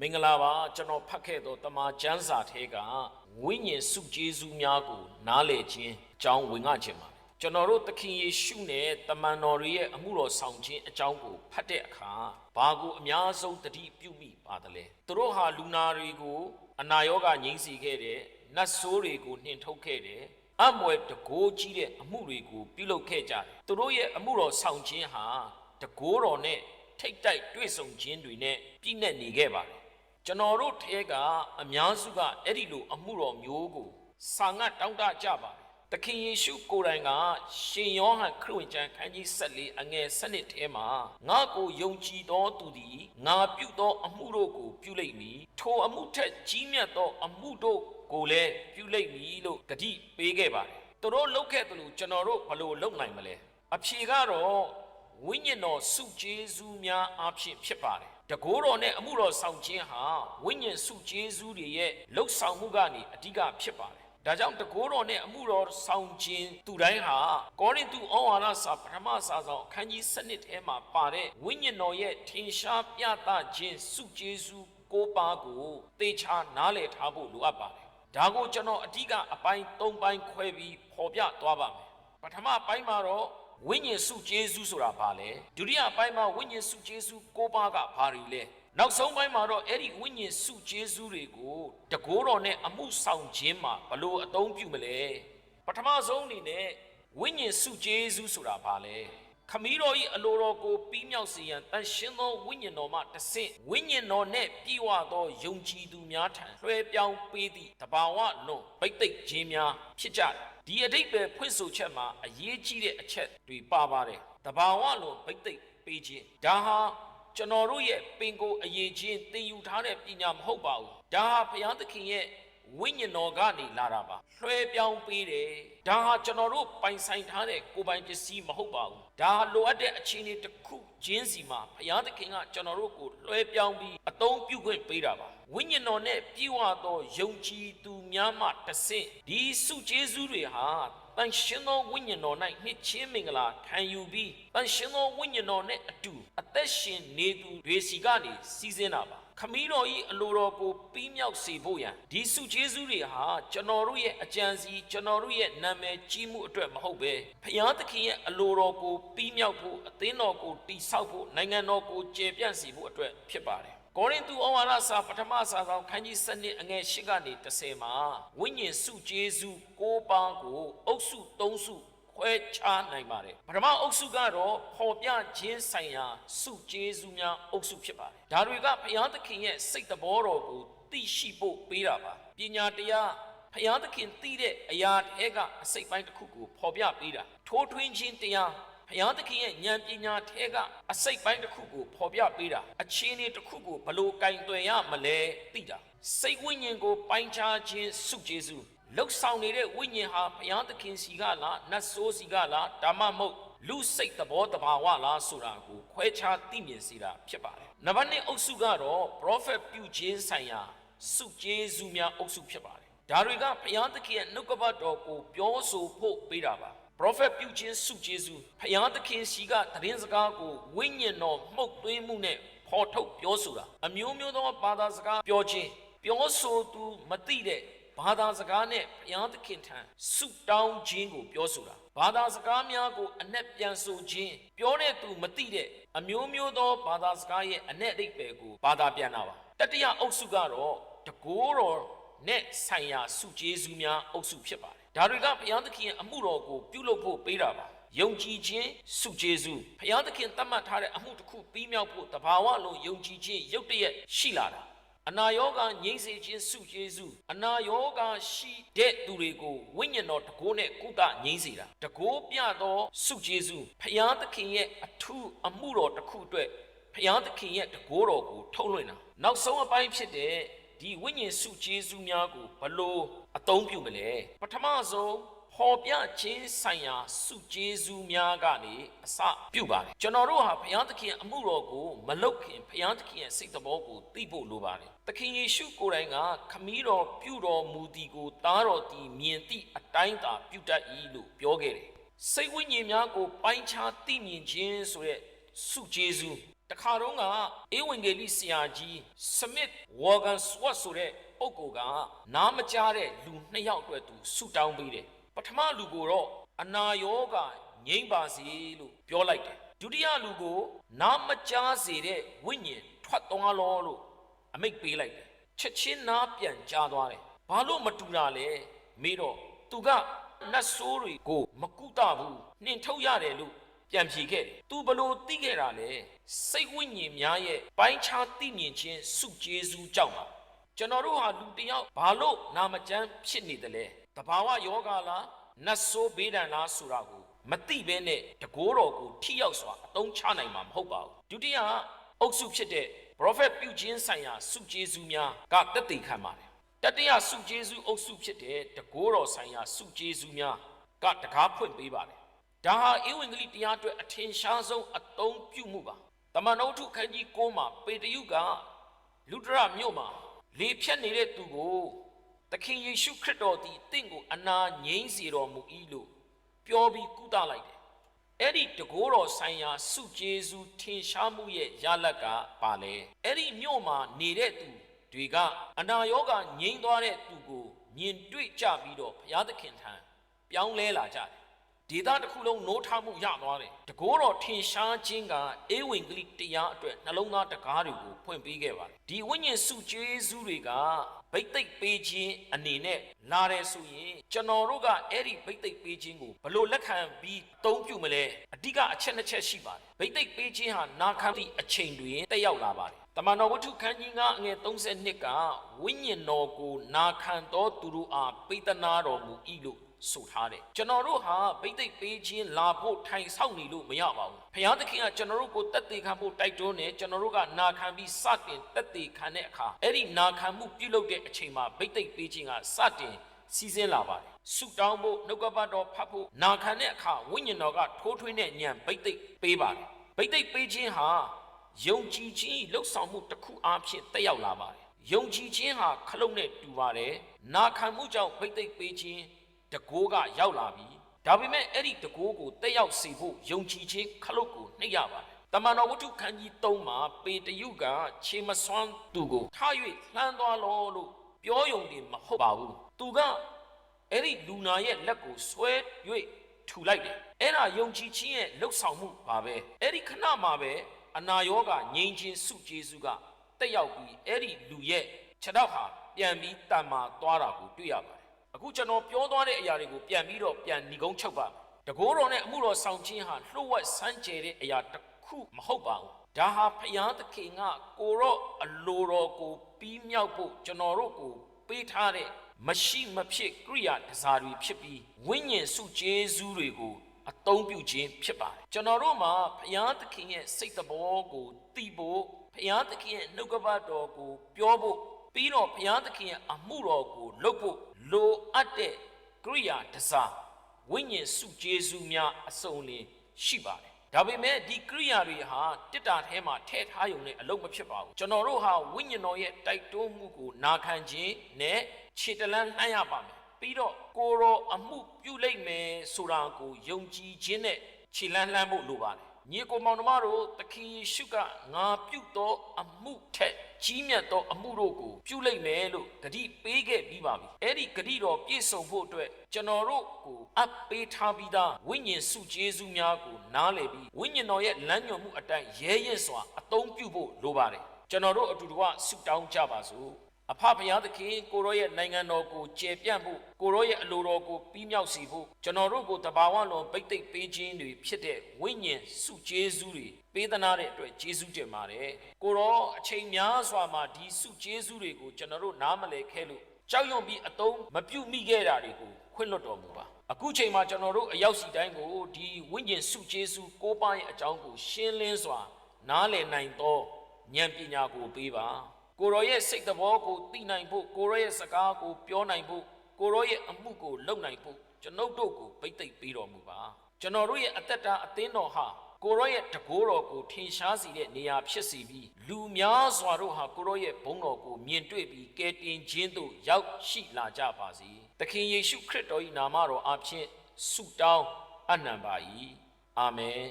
မင်္ဂလာပါကျွန်တော်ဖတ်ခဲ့သောတမန်ကျမ်းစာထဲကဝိညာဉ်စုကျေးဇူးများကို နားလည်ခြင်းအကြောင်းဝင်ငှခြင်းပါကျွန်တော်တို့သခင်ယေရှုနဲ့တမန်တော်ရဲ့အမှုတော်ဆောင်ခြင်းအကြောင်းကိုဖတ်တဲ့အခါဘာကိုအများဆုံးတတိပြုမိပါတယ်လဲသူတို့ဟာလူနာတွေကိုအနာရောဂါငြိမ်းစေခဲ့တယ်နတ်ဆိုးတွေကိုနှင်ထုတ်ခဲ့တယ်အမွယ်တကိုးကြီးတဲ့အမှုတွေကိုပြုလုပ်ခဲ့ကြတယ်သူတို့ရဲ့အမှုတော်ဆောင်ခြင်းဟာတကိုးတော်နဲ့ထိတ်တိုက်တွေ့ဆုံခြင်းတွေနဲ့ပြည့်နှက်နေခဲ့ပါတယ် ကျွန်တော်တို့ထဲကအများစုကအဲ့ဒီလိုအမှုတော်မျိုးကိုစာငတ်တောင်းတကြပါတယ်သခင်ယေရှုကိုယ်တိုင်ကရှင်ယောဟန်ခရစ်ဝင်ကျမ်းခန်းကြီး14အငယ်7ထဲမှာငါကိုယုံကြည်သောသူသည်ငါပြုသောအမှုတို့ကိုပြုလိမ့်မည်ထိုအမှုထက်ကြီးမြတ်သောအမှုတို့ကိုလည်းပြုလိမ့်မည်လို့ဂတိပေးခဲ့ပါတယ်သူတို့လုပ်ခဲ့တယ်လို့ကျွန်တော်တို့ဘယ်လိုလုပ်နိုင်မလဲအဖြေကတော့ ဝိညာဉ်တော်စုကျေးဇူးများအဖြစ်ဖြစ်ပါတယ်တကိုးတော်နဲ့အမှုတော်ဆောင်ခြင်းဟာဝိညာဉ်စုကျေးဇူးတွေရဲ့လှုပ်ဆောင်မှုကနေအဓိကဖြစ်ပါတယ်ဒါကြောင့်တကိုးတော်နဲ့အမှုတော်ဆောင်ခြင်းသူတိုင်းဟာကောရိန္သုဩဝါဒစာပထမစာဆောင်အခန်းကြီး7ထဲမှာပါတဲ့ဝိညာဉ်တော်ရဲ့ထင်ရှားပြသခြင်းစုကျေးဇူးကိုးပါးကိုသေချာနားလည်ထားဖို့လိုအပ်ပါတယ်ဒါကိုကျွန်တော်အဓိကအပိုင်း၃ပိုင်းခွဲပြီးဖော်ပြသွားပါမယ်ပထမပိုင်းမှာတော့ ဝိညာဉ်စုကျေးဇူးဆိုတာဘာလဲဒုတိယပိုင်းမှာဝိညာဉ်စုကျေးဇူးကိုးပါးကဘာတွေလဲနောက်ဆုံးပိုင်းမှာတော့အဲ့ဒီဝိညာဉ်စုကျေးဇူးတွေကိုတကိုးတော်နဲ့အမှုဆောင်ခြင်းမှာဘလို့အသုံးပြုမလဲပထမဆုံးအနေနဲ့ဝိညာဉ်စုကျေးဇူးဆိုတာဘာလဲခမည်းတော်၏အလိုတော်ကိုပြီးမြောက်စေရန်တန်ရှင်းသောဝိညာဉ်တော်မှတဆင့်ဝိညာဉ်တော်နှင့်ပြည့်ဝသောယုံကြည်သူများထံလွှဲပြောင်းပေးသည့်တဘာဝလွန်ဗိတ်သိက်ခြင်းများဖြစ်ကြတယ် ဒီအတိတ်ပဲဖွင့်ဆိုချက်မှာအရေးကြီးတဲ့အချက်တွေပါပါတယ်တဘာဝလွန်ဗိတ်သိက်ပေးခြင်းဒါဟာကျွန်တော်တို့ရဲ့ပင်ကိုယ်အရေးချင်းသင်ယူထားတဲ့ပညာမဟုတ်ပါဘူးဒါဟာဘုရားသခင်ရဲ့ ဝိညာဉ်တော်ကနေလာတာပါလွှဲပြောင်းပေးတယ်ဒါဟာကျွန်တော်တို့ပိုင်ဆိုင်ထားတဲ့ကိုယ်ပိုင်ပစ္စည်းမဟုတ်ပါဘူးဒါဟာလိုအပ်တဲ့အခြေအနေတစ်ခုချင်းစီမှာဘုရားသခင်ကကျွန်တော်တို့ကိုလွှဲပြောင်းပြီးအသုံးပြုခွင့်ပေးတာပါဝိညာဉ်တော်နဲ့ပြည့်ဝသောယုံကြည်သူများမှတဆင့်ဒီစုကျေးဇူးတွေဟာ တန်ရှင်သောဝိညာဉ်တော်၌နှစ်ချင်းမင်္ဂလာခံယူပြီးတန်ရှင်သောဝိညာဉ်တော်နဲ့အတူအသက်ရှင်နေသူတွေစီကနေစီးစင်းတာပါခမည်းတော်ဤအလိုတော်ကိုပြီးမြောက်စေဖို့ရန်ဒီစုကျေးဇူးတွေဟာကျွန်တော်တို့ရဲ့အကြံစီကျွန်တော်တို့ရဲ့နာမည်ကြီးမှုအတွက်မဟုတ်ပဲဖျားသခင်ရဲ့အလိုတော်ကိုပြီးမြောက်ဖို့အသင်းတော်ကိုတိဆောက်ဖို့နိုင်ငံတော်ကိုကျေပြန့်စေဖို့အတွက်ဖြစ်ပါတယ် ကောရိန္သုဩဝါဒစာပထမစာဆောင်ခန်းကြီး7အငယ်8ကနေ10မှာဝိညာဉ်စုကျေးဇူး၉ပါးကိုအုပ်စု၃စုခွဲခြားနိုင်ပါတယ်ပထမအုပ်စုကတော့ပေါ်ပြခြင်းဆိုင်ရာစုကျေးဇူးများအုပ်စုဖြစ်ပါတယ်ဒါတွေကဘုရားသခင်ရဲ့စိတ်တော်တော်ကိုသိရှိဖို့ပေးတာပါပညာတရားဘုရားသခင်သိတဲ့အရာတွေကအစိတ်ပိုင်းတစ်ခုကိုပေါ်ပြပေးတာထိုးထွင်းခြင်းတရား ဘုရားသခင်ရဲ့ဉာဏ်ပညာထဲကအစိတ်ပိုင်းတစ်ခုကိုဖော်ပြပေးတာအခြေအနေတစ်ခုကိုဘလို့ကင်တွယ်ရမလဲသိတာစိတ်ဝိညာဉ်ကိုပိုင်းခြားခြင်းစုကျေးဇူးလှုပ်ဆောင်နေတဲ့ဝိညာဉ်ဟာဘုရားသခင်စီကလားနတ်ဆိုးစီကလားဒါမှမဟုတ်လူစိတ်သဘောတဘာဝလားဆိုတာကိုခွဲခြားသိမြင်စေတာဖြစ်ပါတယ်နံပါတ်1အုပ်စုကတော့ prophet ပြုခြင်းဆိုင်ရာစုကျေးဇူးများအုပ်စုဖြစ်ပါတယ်ဒါတွေကဘုရားသခင်ရဲ့နှုတ်ကပတ်တော်ကိုပြောဆိုဖို့ပေးတာပါ prophet ပြုခြင်းစုကျေးဇူးဖျားသခင်စီကသတင်းစကားကိုဝိညာဉ်တော်မှုတ်သွင်းမှုနဲ့ဖော်ထုတ်ပြောဆိုတာအမျိုးမျိုးသောဘာသာစကားပြောခြင်းပြောဆိုသူမသိတဲ့ဘာသာစကားနဲ့ဘုရားသခင်ထံဆုတောင်းခြင်းကိုပြောဆိုတာဘာသာစကားများကိုအ내ပြန်ဆိုခြင်းပြောတဲ့သူမသိတဲ့အမျိုးမျိုးသောဘာသာစကားရဲ့အ내အဓိပ္ပာယ်ကိုဘာသာပြန်တာပါတတိယအုပ်စုကတော့တကိုးတော် နဲ့ဆိုင်ရာစုကျေးဇူးများအုပ်စုဖြစ်ပါတယ်ဒါတွေကဘုရားသခင်ရဲ့အမှုတော်ကိုပြုလုပ်ဖို့ပေးတာပါယုံကြည်ခြင်းစုကျေးဇူးဘုရားသခင်သတ်မှတ်ထားတဲ့အမှုတစ်ခုပြီးမြောက်ဖို့တဘာဝလုံးယုံကြည်ခြင်းရုတ်တရက်ရှိလာတာအနာယောဂငြိမ့်စေခြင်းစုကျေးဇူးအနာယောဂရှိတဲ့သူတွေကိုဝိညာဉ်တော်တကိုးနဲ့ကုသငြိမ့်စေတာတကိုးပြသောစုကျေးဇူးဘုရားသခင်ရဲ့အထူးအမှုတော်တစ်ခုအတွက်ဘုရားသခင်ရဲ့တကိုးတော်ကိုထုတ်လွှင့်တာနောက်ဆုံးအပိုင်းဖြစ်တဲ့ ဒီဝိညာဉ်စုကျေးဇူးများကိုဘလို့အသုံးပြုမလဲပထမဆုံးဟောပြခြင်းဆိုင်ရာစုကျေးဇူးများကနေအစပြုပါတယ်ကျွန်တော်တို့ဟာဘုရားသခင်အမှုတော်ကိုမလုတ်ခင်ဘုရားသခင်ရဲ့စိတ်တော်ကိုသိဖို့လိုပါတယ်သခင်ယေရှုကိုယ်တိုင်ကခမည်းတော်ပြုတော်မူသည်ကိုသားတော်သည်မြင်သည့်အတိုင်းသာပြုတတ်၏လို့ပြောခဲ့တယ်စိတ်ဝိညာဉ်များကိုပိုင်းခြားသိမြင်ခြင်းဆိုတဲ့စုကျေးဇူး တခါတော့ကအေဝံဂေလိဆရာကြီးစမစ်ဝေါ်ဂန်စဝတ်ဆိုတဲ့ပုဂ္ဂိုလ်ကနားမကြားတဲ့လူနှစ်ယောက်အတွက်သူဆူတောင်းပေးတယ်ပထမလူကိုတော့အနာရောဂါငြိမ့်ပါစေလို့ပြောလိုက်တယ်ဒုတိယလူကိုနားမကြားစေတဲ့ဝိညာဉ်ထွက်သွားလောလို့အမိတ်ပေးလိုက်တယ်ချက်ချင်းနားပြန်ကြားသွားတယ်ဘာလို့မတူတာလဲမေးတော့သူကနတ်ဆိုးတွေကိုမကုတဘူးနှင်ထုတ်ရတယ်လို့ ပြန်ဖြေခဲ့တယ်။ तू ဘလို့သိခဲ့တာလဲစိတ်ဝိညာဉ်များရဲ့ပိုင်းခြားသိမြင်ခြင်းစုကျေးဇူးကြောင့်ပါကျွန်တော်တို့ဟာလူတစ်ယောက်ဘာလို့နာမကျန်းဖြစ်နေတယ်လဲတဘာဝယောဂလားနတ်ဆိုးဘေးဒဏ်လားဆိုတာကိုမသိဘဲနဲ့တကိုးတော်ကိုထိရောက်စွာအသုံးချနိုင်မှာမဟုတ်ပါဘူးဒုတိယအုပ်စုဖြစ်တဲ့ prophet ပြုခြင်းဆိုင်ရာစုကျေးဇူးများကတက်တည်ခံပါတယ်တတိယစုကျေးဇူးအုပ်စုဖြစ်တဲ့တကိုးတော်ဆိုင်ရာစုကျေးဇူးများကတကားဖွင့်ပေးပါတယ် ဒါဟာဧဝံဂေလိတရားအတွက်အထင်ရှားဆုံးအသုံးပြုမှုပါတမန်တော်ထုခန်းကြီး6မှာပေတရုကလူဒရမြို့မှာလေဖြတ်နေတဲ့သူကိုသခင်ယေရှုခရစ်တော်သည်တင့်ကိုအနာငြိမ်းစေတော်မူ၏လို့ပြောပြီးကုသလိုက်တယ်အဲ့ဒီတကိုးတော်ဆိုင်ရာစုကျေးဇူးထင်ရှားမှုရဲ့ရလက်ကပါလေအဲ့ဒီမြို့မှာနေတဲ့သူတွေကအနာရောဂါငြိမ်းသွားတဲ့သူကိုမြင်တွေ့ကြပြီးတော့ဘုရားသခင်ထံပြောင်းလဲလာကြတယ် ဒေသတစ်ခုလုံးနိုးထမှုရသွားတယ်တကိုးတော်ထင်ရှားခြင်းကအေဝံဂေလိတရားအတွက်နှလုံးသားတကားတွေကိုဖွင့်ပေးခဲ့ပါတယ်ဒီဝိညာဉ်စုကျေးဇူးတွေကဗိတ်သိက်ပေးခြင်းအနေနဲ့လာတယ်ဆိုရင်ကျွန်တော်တို့ကအဲ့ဒီဗိတ်သိက်ပေးခြင်းကိုဘလို့လက်ခံပြီးတုံးပြုမလဲအဓိကအချက်နှစ်ချက်ရှိပါတယ်ဗိတ်သိက်ပေးခြင်းဟာနာခံသည့်အချိန်တွင်တက်ရောက်လာပါတယ်တမန်တော်ဝတ္ထုခန်းကြီးကအငယ်32ကဝိညာဉ်တော်ကိုနာခံတော်သူတို့အားပိတနာတော်မူ၏လို့ ဆိုထားတယ်ကျွန်တော်တို့ဟာဗိသိက်ပေးခြင်းလာဖို့ထိုင်ဆောက်နေလို့မရပါဘူးဘုရားသခင်ကကျွန်တော်တို့ကိုတက်သေးခံဖို့တိုက်တွန်းတယ်ကျွန်တော်တို့ကနာခံပြီးစတင်တက်သေးခံတဲ့အခါအဲ့ဒီနာခံမှုပြုလုပ်တဲ့အချိန်မှာဗိသိက်ပေးခြင်းကစတင်စီစဉ်လာပါတယ်ဆုတောင်းဖို့နှုတ်ကပတ်တော်ဖတ်ဖို့နာခံတဲ့အခါဝိညာဉ်တော်ကထိုးထွင်းတဲ့ညံဗိသိက်ပေးပါတယ်ဗိသိက်ပေးခြင်းဟာယုံကြည်ခြင်းလှုပ်ဆောင်မှုတစ်ခုအားဖြင့်တက်ရောက်လာပါတယ်ယုံကြည်ခြင်းဟာခလုတ်နဲ့တူပါတယ်နာခံမှုကြောင့်ဗိသိက်ပေးခြင်း တကိုးကရောက်လာပြီဒါပေမဲ့အဲ့ဒီတကိုးကိုတက်ရောက်စေဖို့ယုံကြည်ခြင်းခလုတ်ကိုနှိပ်ရပါတယ်တမန်တော်ဝတ္ထုခန်းကြီး3မှာပေတရုကခြေမစွမ်းသူကိုထား၍လှမ်းသွားလောလို့ပြောယုံတယ်မဟုတ်ပါဘူးသူကအဲ့ဒီလူနာရဲ့လက်ကိုဆွဲ၍ထူလိုက်တယ်အဲ့ဒါယုံကြည်ခြင်းရဲ့လှုပ်ဆောင်မှုပါပဲအဲ့ဒီခဏမှာပဲအနာရောဂါငြိမ်းခြင်းစုကျေးဇူးကတက်ရောက်ပြီးအဲ့ဒီလူရဲ့ခြေထောက်ဟာပြန်ပြီးတန်မာသွားတာကိုတွေ့ရပါတယ် အခုကျွန်တော်ပြောသွားတဲ့အရာတွေကိုပြန်ပြီးတော့ပြန်ညီကုန်းချုပ်ပါတကိုးတော်နဲ့အမှုတော်ဆောင်ခြင်းဟာလှုပ်ဝက်စမ်းကြဲတဲ့အရာတစ်ခုမဟုတ်ပါဘူးဒါဟာဖယားသခင်ကကိုရော့အလိုတော်ကိုပြီးမြောက်ဖို့ကျွန်တော်တို့ကိုပေးထားတဲ့မရှိမဖြစ်ကိရိယာတစားတွေဖြစ်ပြီးဝိညာဉ်စုကျေးဇူးတွေကိုအသုံးပြုခြင်းဖြစ်ပါတယ်ကျွန်တော်တို့မှာဘုရားသခင်ရဲ့စိတ်တဘောကိုသိဖို့ဘုရားသခင်ရဲ့နှုတ်ကပတ်တော်ကိုပြောဖို့ပြီးတော့ဘုရားသခင်ရဲ့အမှုတော်ကိုလုပ်ဖို့ လိုအပ်တဲ့ကိရိယာတစားဝိညာဉ်စုကျေးဇူးများအစုံလင်ရှိပါတယ်ဒါပေမဲ့ဒီကိရိယာတွေဟာတစ်တာထဲမှာထည့်ထားရုံနဲ့အလုံးမဖြစ်ပါဘူးကျွန်တော်တို့ဟာဝိညာဉ်တော်ရဲ့တိုက်တွန်းမှုကိုနာခံခြင်းနဲ့ခြေတလန်းလှမ်းရပါမယ်ပြီးတော့ကိုရောအမှုပြုလိုက်မယ်ဆိုတာကိုယုံကြည်ခြင်းနဲ့ခြေလန်းလှမ်းဖို့လိုပါတယ် ညီကိုမောင်နှမတို့သခင်ယေရှုကငါပြုသောအမှုထက်ကြီးမြတ်သောအမှုတို့ကိုပြုလိုက်မယ်လို့ဂတိပေးခဲ့ပြီးပါပြီအဲ့ဒီဂတိတော်ပြည့်စုံဖို့အတွက်ကျွန်တော်တို့ကိုအပ်ပေးထားပြီးသားဝိညာဉ်စုကျေးဇူးများကိုနားလည်ပြီးဝိညာဉ်တော်ရဲ့လမ်းညွှန်မှုအတိုင်းရဲရဲစွာအသုံးပြုဖို့လိုပါတယ်ကျွန်တော်တို့အတူတကွဆုတောင်းကြပါစို့ အဖဖရာသခင်ကိုရောရဲ့နိုင်ငံတော်ကိုကျေပြန့်ဖို့ကိုရောရဲ့အလိုတော်ကိုပြီးမြောက်စေဖို့ကျွန်တော်တို့ကိုတဘာဝလွန်ပိတ်သိပ်ပေးခြင်းတွေဖြစ်တဲ့ဝိညာဉ်စုကျေးဇူးတွေပေးသနာတဲ့အတွက်ကျေးဇူးတင်ပါတယ်ကိုရောအချိန်များစွာမှာဒီစုကျေးဇူးတွေကိုကျွန်တော်တို့နားမလည်ခဲ့လို့ကြောက်ရွံ့ပြီးအတုံးမပြုတ်မိခဲ့တာတွေကိုခွင့်လွှတ်တော်မူပါအခုချိန်မှာကျွန်တော်တို့အရောက်စီတိုင်းကိုဒီဝိညာဉ်စုကျေးဇူးကိုးပါးရဲ့အကြောင်းကိုရှင်းလင်းစွာနားလည်နိုင်သောဉာဏ်ပညာကိုပေးပါ ကိုရောရဲ့စိတ်တော်ကိုသိနိုင်ဖို့ကိုရောရဲ့စကားကိုပြောနိုင်ဖို့ကိုရောရဲ့အမှုကိုလုပ်နိုင်ဖို့ကျွန်ုပ်တို့ကိုပိတ်သိပ်ပေးတော်မူပါကျွန်တော်တို့ရဲ့အသက်တာအသင်းတော်ဟာကိုရောရဲ့တကိုးတော်ကိုထင်ရှားစေတဲ့နေရာဖြစ်စေပြီးလူများစွာတို့ဟာကိုရောရဲ့ဘုန်းတော်ကိုမြင်တွေ့ပြီးကယ်တင်ခြင်းသို့ရောက်ရှိလာကြပါစေသခင်ယေရှုခရစ်တော်၏နာမတော်အဖျင်ဆုတောင်းအနံပါ၏အာမင်